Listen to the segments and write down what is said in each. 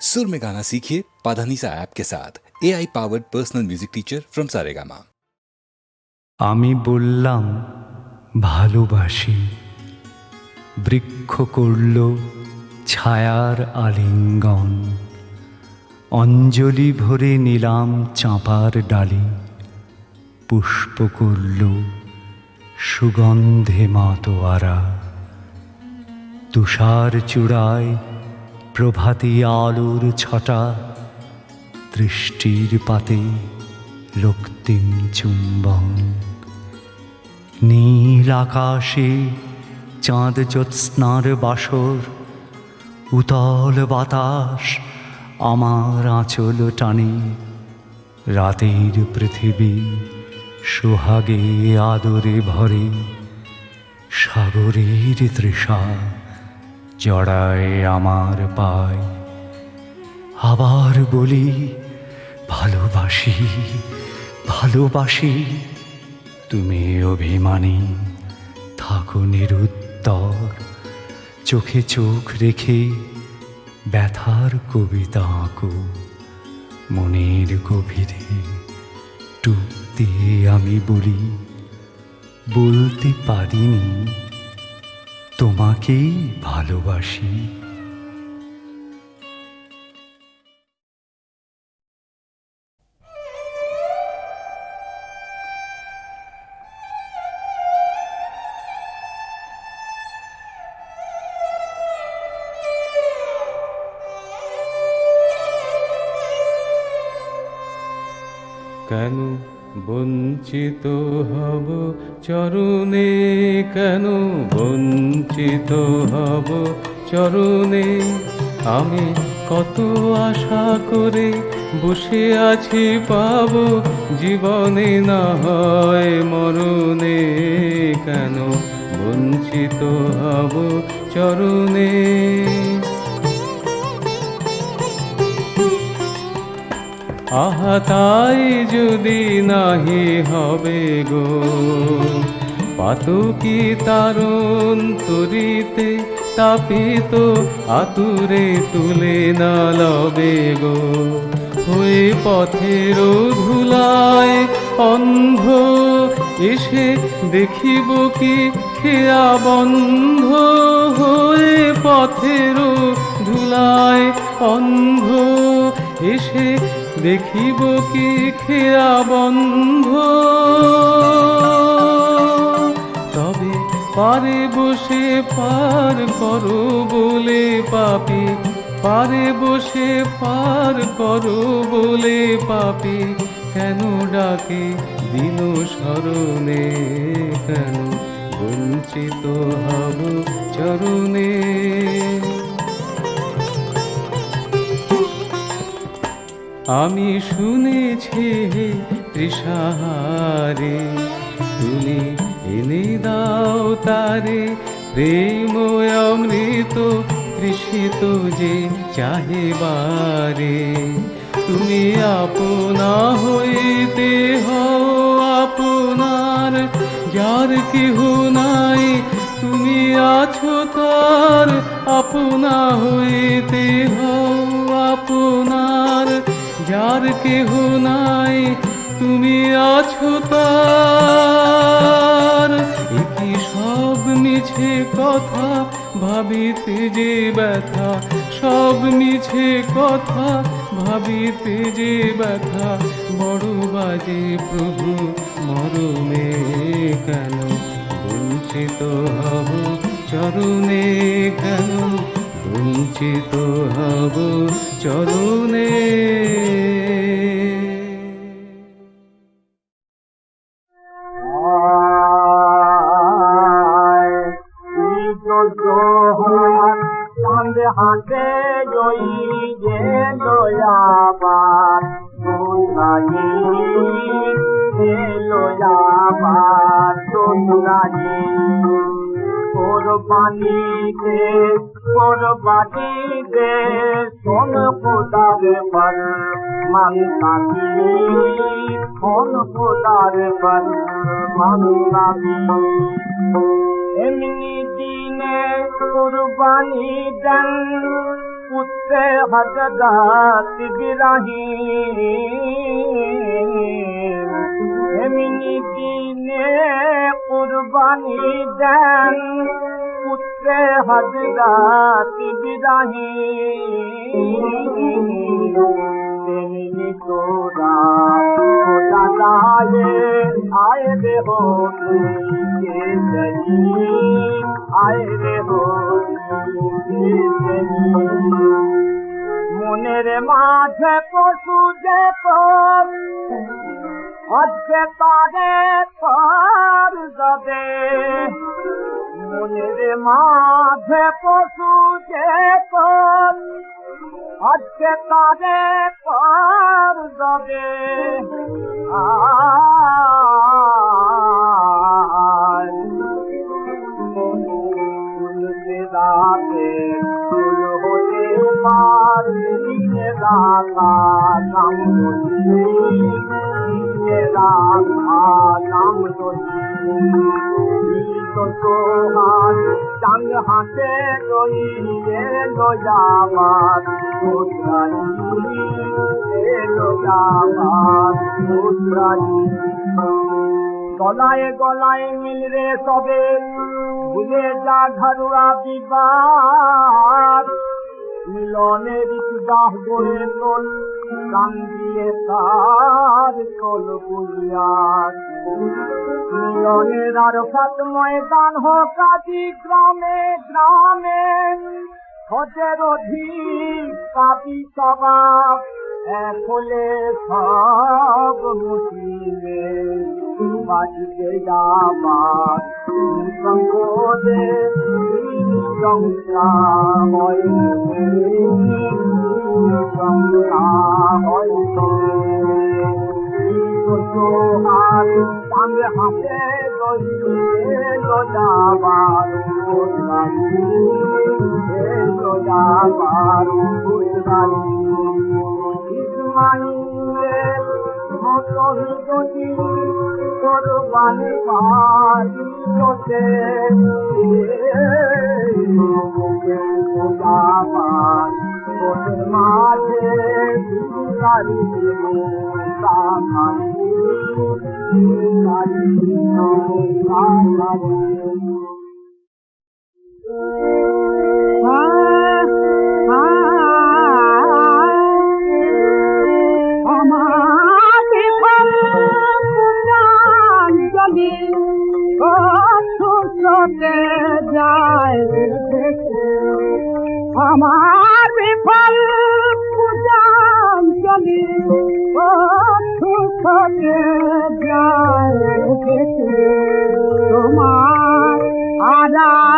सुर में गाना सीखिए पाधानीसा ऐप के साथ A I powered personal music teacher from Saregama আমি বললাম ভালোবাসি বৃক্ষ করল ছায়ার আলিঙ্গন অঞ্জলি ভরে নিলাম চাঁপার ডালি পুষ্প করল সুগন্ধে মাতোয়ারা তুষার চূড়ায় প্রভাতী আলোর ছটা, দৃষ্টির পাতে রক্তিম চুম্বন। নীল আকাশে চাঁদ জ্যোৎস্নার বাসর, উতল বাতাস আমার আঁচল টানে। রাতের পৃথিবী সোহাগে আদরে ভরে সাগরের তৃষা। জড়ায় আমার পায় আবার বলি, ভালোবাসি ভালোবাসি। তুমি অভিমানী, থাকো নিরুত্তর। চোখে চোখ রেখে ব্যথার কবিতা আঁকো। মনের গভীরে টুক দিয়ে আমি বলি, বলতে পারিনি তোমাকেই ভালোবাসি। কেন বঞ্চিত হব চরণে কেন? বঞ্চিত হব চরণে। আমি কত আশা করে বসে আছি পাব, জীবনে না হয় মরণে কেন? বঞ্চিত হব চরণে। আহা, তাই যদি নাহি হবে গো পাতকি তারণ তরিতে তাপিত, আতুরে তুলে না লবে গো। হয়ে পথের ধুলায় অন্ধ, এসে দেখিব কি খেয়া বন্ধ। হয়ে পথের ধুলায় অন্ধ, এসে দেখিব কি খেয়া বন্ধ তবে পারে বসে পার করো বলে পাপি, পারে বসে পার করো বলে পাপি, কেন ডাকে দিন স্মরণে, কেন বঞ্চিত হব চরণে? আমি শুনেছি তৃষাহারে, তুমি এনে দাও তারে প্রেম অমৃত তৃষিত যে চাহিবারে তুমি আপনা হইতে হও আপনার, যার কেহ নাই তুমি আছো তার, আপনা হইতে হও আপনার। যার কেহ নাই, তুমি আছো তার। একই সব মিছে কথা, ভাবিতে যে ব্যথা। সব মিছে কথা, ভাবিতে যে ব্যথা। বড় বাজে প্রভু, মরমে কেন? বঞ্চিত হব চরণে কেন? বঞ্চিত হব চরণে। হাতে যে দয়াবার সোনাই যে দয়াবার কোরবানি দে কোরবানি मिनीन कर्बानीन कुते हज़दा शि बिमीने कुरबानीन তোরা খোদা লায়ে আয়ে রে হো কে জহি আয়ে রে হো কে জহি মনের মাঝে পশু যে তোর আজকে তারে পার যাবে মনের মাঝে পশু যে তোর আজকে তারে পার যাবে আয় ফুলকে দাতে ফুল হতে পার দিনে রাখা নাম দোষী দিনে রাখা নাম গলায় গলায় মিলরে সবে ভুলে যা ঘরুয়া বিবাদ। মিলনের ইতিবাহ গড়ে তোল গান দিয়ে তার তোল বুঝিয়ার মিলনের আর সাত ময়দান হোক আদি গ্রামে গ্রামে। হজের অধিক কাবি স্বভাব এক হলে সব মুসলিমে। বাজিতে যাবার সংকোদে সংখ্যা হয়। সংখ্যা হয় হাত যাবার যাবার ইসমাইলের মতন যদি কোরবানি পারিতে যাবার মাঝে গাড়ি সামানি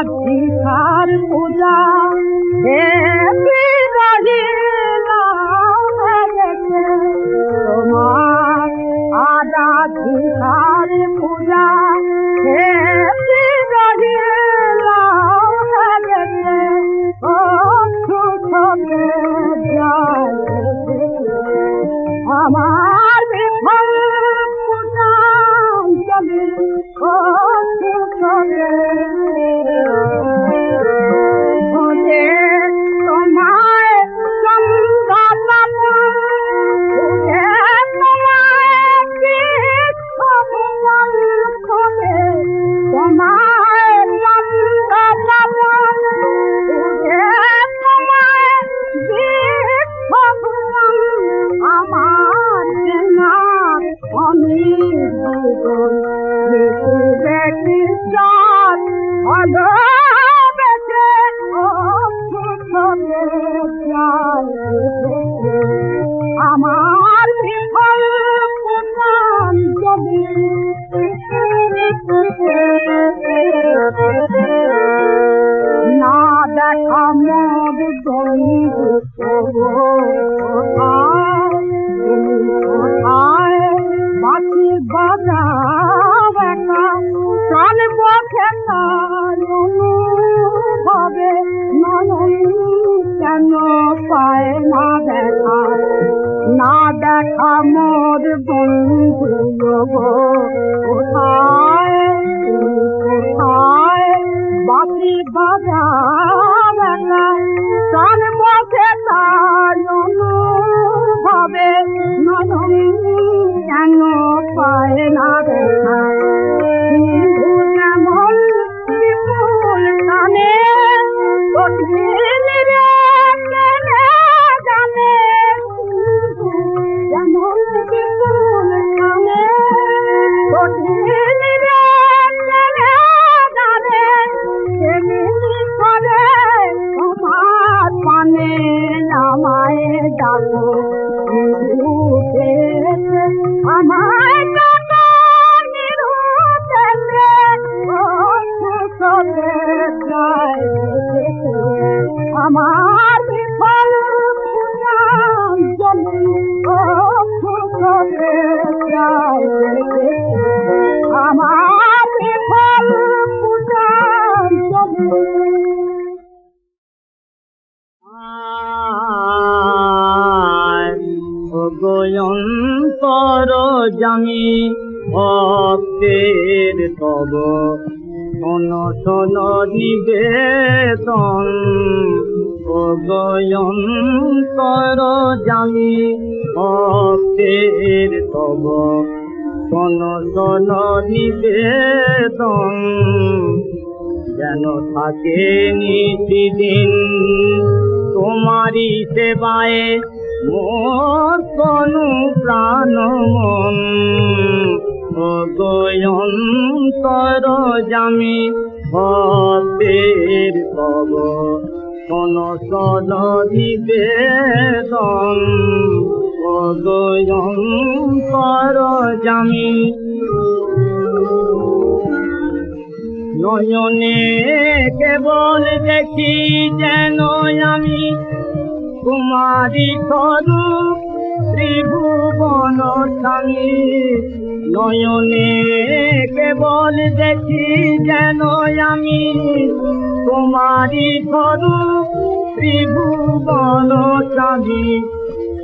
पूजा। মোর কোথায়? কোথায়? বাকি বাজার জামি ভক্তের তব। শোন শোন নিবেদন। গয়ন্তর জামি ভক্তের তব। শোন শোন নিবেদন। যেন থাকে নিতিদিন তোমারই সেবায় মোর প্রাণ মন গয়ন্তর জামি ভক্তের তব শোন সদ নিবেদন ও গয়ন্তর জামি। নয়নে কেবল দেখি যেন আমি কুমারী স্বরূপ ত্রিভুবন স্বামী নয়নে কেবল দেখি যেন আমি। কুমারী স্বরূপ ত্রিভুবন স্বামী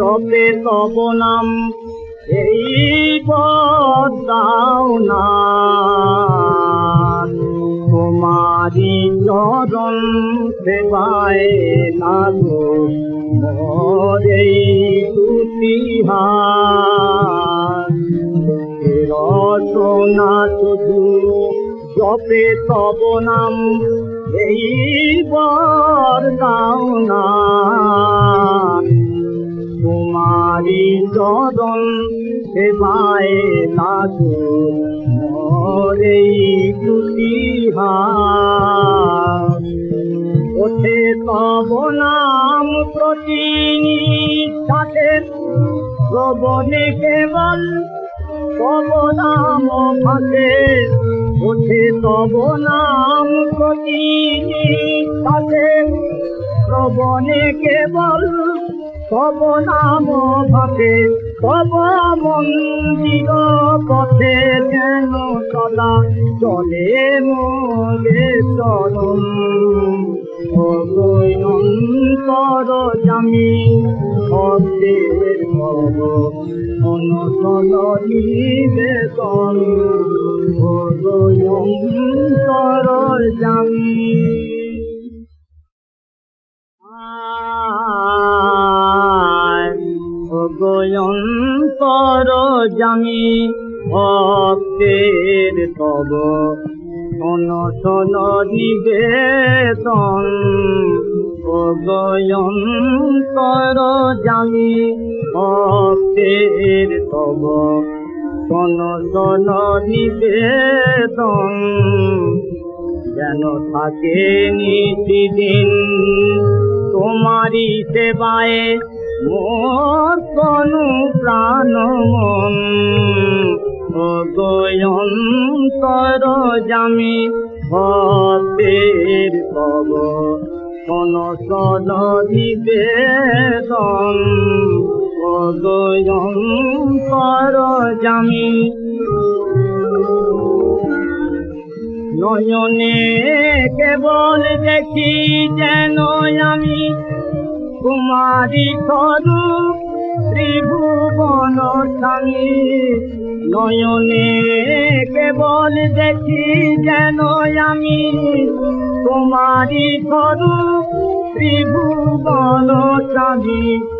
জপে তব নাম, এই বদাও না। তোমারি চরণ সেবায় লাগো, মরে তুতিহার রচনা শুধু জপে তব এই বর দাও না। তোমারি চরণ সেবায় লাগো মরে তুতিহার ওঠে তব নাম প্রতিনিষ্ঠাতে শ্রবণে কেবল তব নাম ভাসে। ওঠে তব নাম প্রতিনিষ্ঠাতে শ্রবণে কেবল তব নাম ভাসে তব মন্দির পথে যেন সদা চলে মোরে চরণ। অগয়ন্তর জামি ভক্তের ভব অনসল নিবেদন অগয়ন্তর জামি গয়ন্তর জামি ভক্তের তব। শোন শোন, নিবেদন। গয়ন্তর জামি ভক্তের তব। শোন শোন, নিবেদন। যেন থাকে নিতিদিন তোমারি সেবায় মোর প্রাণ মন গয়ন্তর জামি ভক্তের তব কোন সদ নিবেদন ও গয়ন্তর জামি। নয়নে কেবল দেখি যেন আমি কুমারী স্বরূপ ত্রিভুবন স্বামী। নয়নে কেবল দেখি যেন আমি। কুমারী স্বরূপ ত্রিভুবন স্বামী।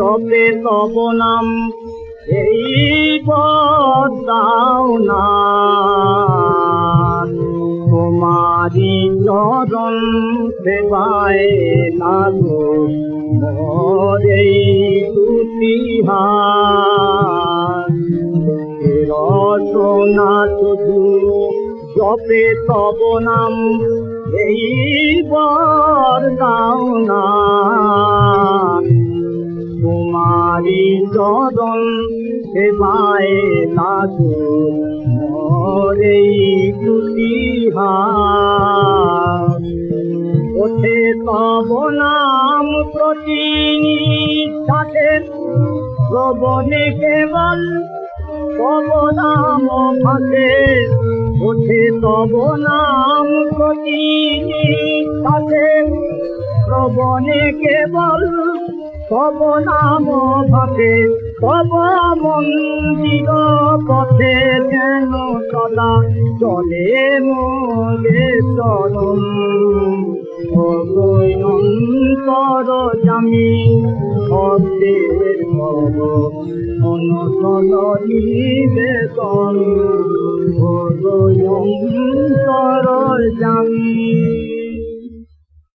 জপে তব নাম, এই বদাও না। তোমারি চরণ সেবায় লাগো, মরে তুতিহার রচনা শুধু জপে তব নাম, এই বর দাও না। তোমারি চরণ সেবায় লাগো মরে ওঠে তব নাম প্রতিনিষ্ঠাতে শ্রবণে কেবল তব নাম ভাসে। ওঠে তব নাম প্রতিনিষ্ঠাতে শ্রবণে কেবল তব নাম পথে, তব মন্দির পথে, যেন সদা চলে মোরে চরণ। অন্তর জামি অন্তের অনশন নিবেদন। অন্তর জামি